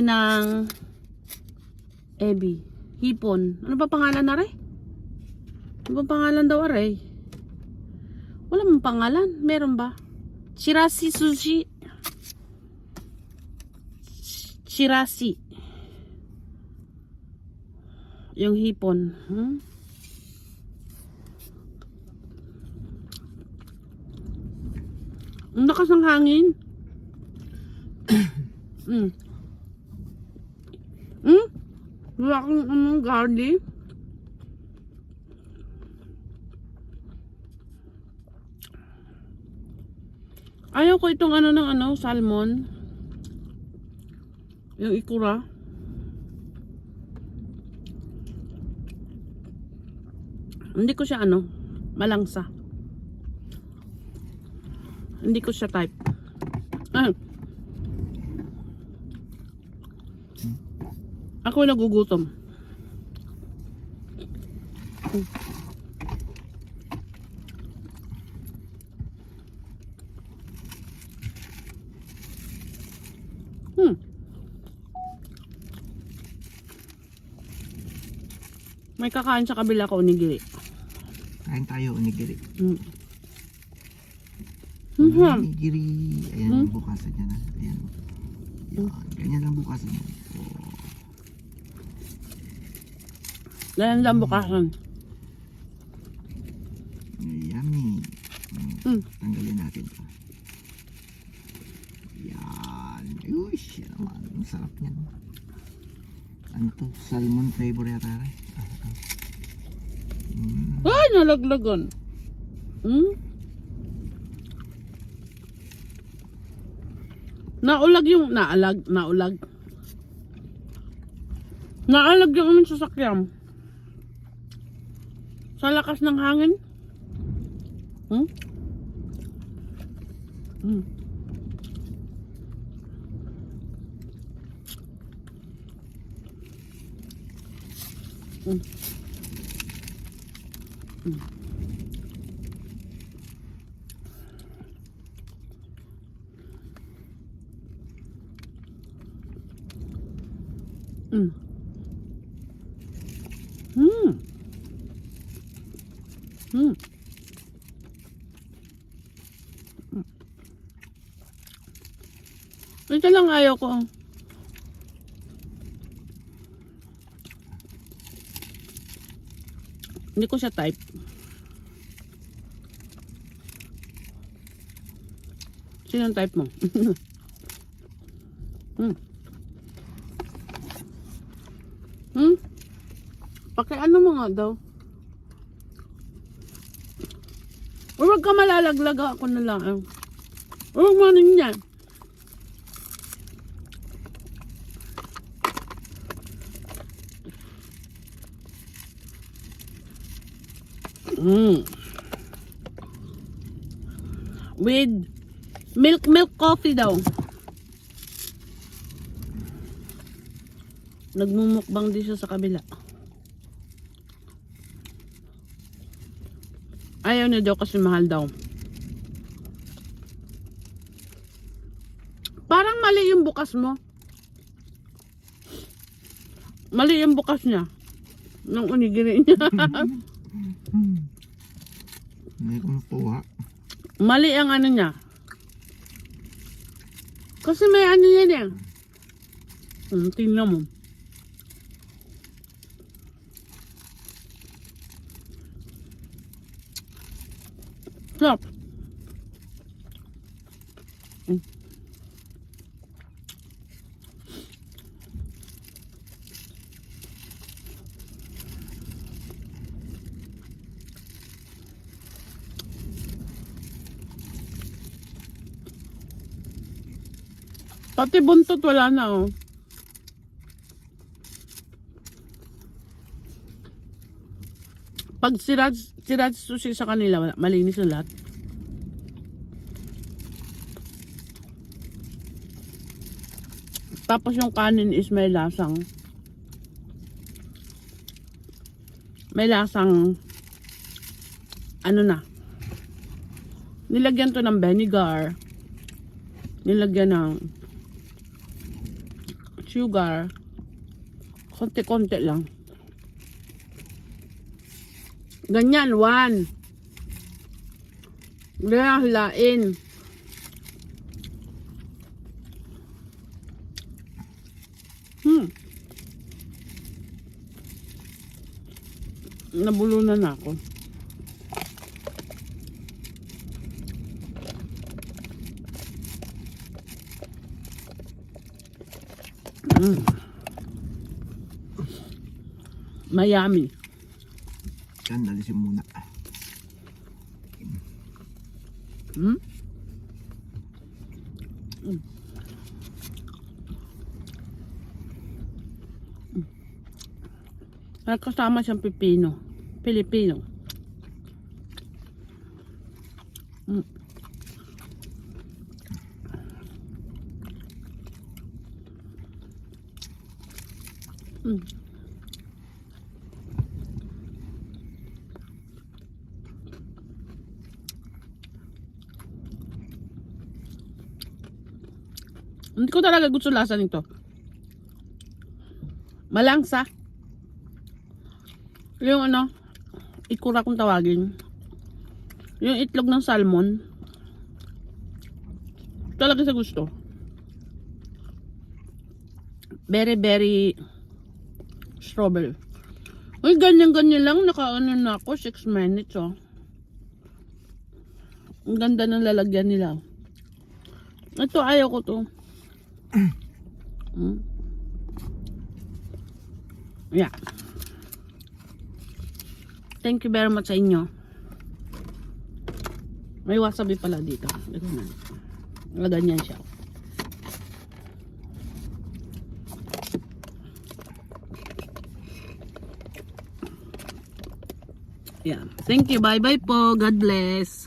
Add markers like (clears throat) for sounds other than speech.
ng Ebi. Hipon. Ano ba pangalan na? Ano ba pangalan daw are? Wala mong pangalan. Meron ba? Shirasi sushi. Sh- Shirasi. Yung hipon. Hmm? Ang lakas ng hangin. Mm. Hmm? Wala anong garlic. Ayaw ko itong ano ng ano, salmon. Yung ikura. Hindi ko siya ano, malangsa. Hindi ko siya type. Ah. Ako nagugutom. Hmm. May kakain sa kabila ko onigiri. Kain tayo, onigiri. Hmm. Hmm. Onigiri. Ayan, Hmm? bukasan niya na. Ayan. Yan. Ganyan lang bukasan niya. Oh. Ganyan lang bukasan. Yummy. Hmm. Hmm. Tanggalin natin to. Yan. Uy, yan naman. Ang sarap niyan. Ano to? Salmon flavor yata rin. Ah, ah. Mm. Ay, nalaglagan. Hmm? Naulag yung, naalag, naulag. Naalag yung aming sasakyan. Sa lakas ng hangin. Hmm? Hmm. Hmm. Mm. Mm. Mm. Ito lang ayaw ko. Hindi ko siya type. Sino type mo? (laughs) hmm. Hmm? Paki ano mo nga daw? O wag ka malalaglag ako na lang. Huwag mo rin yan. Mm. With milk milk coffee daw. Nagmumukbang din siya sa kabila. Ayaw niya daw kasi mahal daw. Parang mali yung bukas mo. Mali yung bukas niya. Nung unigiri niya. (laughs) Hindi ko makuha. mali ang ano niya. Kasi may ano yan eh. Hmm, tingnan mo. Sarap. Pati buntot wala na oh. Pag sirad, sirad sushi sa kanila, wala, malinis na lahat. Tapos yung kanin is may lasang may lasang ano na nilagyan to ng vinegar nilagyan ng sugar. Konti-konti lang. Ganyan, one. Ganyan, hilain. Hmm. Nabulunan na ako. Mm. Miami. Yan, alisin muna. Hmm? Mm. Mm. May kasama siyang pipino. Pilipino. Mm. Hindi ko talaga gusto lasa nito. Malangsa. Yung ano, ikura kung tawagin. Yung itlog ng salmon. Talaga sa gusto. Very, very strawberry. Uy, ganyan-ganyan lang. Nakaano na ako. 6 minutes, oh. Ang ganda ng lalagyan nila. Ito, ayaw ko to. (clears throat) Mm. Yeah. Thank you very much sa inyo. May wasabi pala dito. Ito na. Lagyan niyan siya. Yeah. Thank you. Bye-bye po. God bless.